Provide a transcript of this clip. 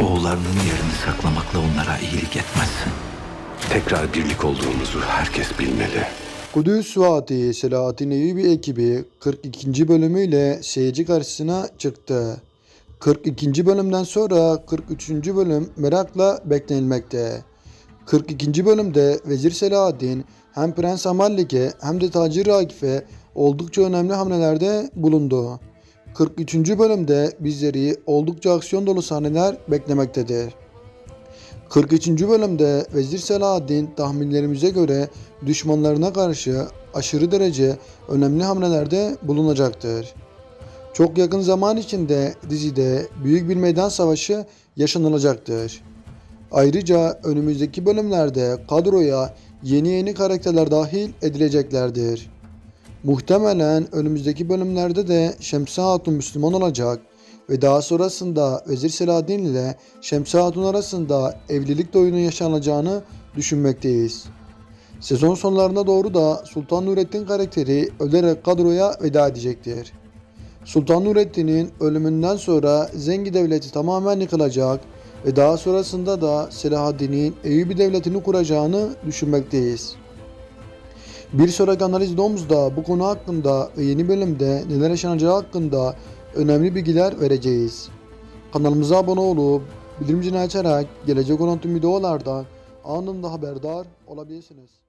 Oğullarının yerini saklamakla onlara iyilik etmezsin. Tekrar birlik olduğumuzu herkes bilmeli. Kudüs Vaati Selahattin Eyyubi ekibi 42. bölümüyle seyirci karşısına çıktı. 42. bölümden sonra 43. bölüm merakla beklenilmekte. 42. bölümde Vezir Selahaddin hem Prens Amallik'e hem de Tacir Rakif'e oldukça önemli hamlelerde bulundu. 43. bölümde bizleri oldukça aksiyon dolu sahneler beklemektedir. 43. bölümde Vezir Selahaddin tahminlerimize göre düşmanlarına karşı aşırı derece önemli hamlelerde bulunacaktır. Çok yakın zaman içinde dizide büyük bir meydan savaşı yaşanılacaktır. Ayrıca önümüzdeki bölümlerde kadroya yeni yeni karakterler dahil edileceklerdir. Muhtemelen önümüzdeki bölümlerde de Şemsi Hatun Müslüman olacak ve daha sonrasında Vezir Selahaddin ile Şemsi Hatun arasında evlilik doyunu yaşanacağını düşünmekteyiz. Sezon sonlarına doğru da Sultan Nurettin karakteri ölerek kadroya veda edecektir. Sultan Nurettin'in ölümünden sonra Zengi Devleti tamamen yıkılacak ve daha sonrasında da Selahaddin'in Eyyubi Devleti'ni kuracağını düşünmekteyiz. Bir sonraki analiz videomuzda bu konu hakkında ve yeni bölümde neler yaşanacağı hakkında önemli bilgiler vereceğiz. Kanalımıza abone olup bildirim açarak gelecek olan tüm videolardan anında haberdar olabilirsiniz.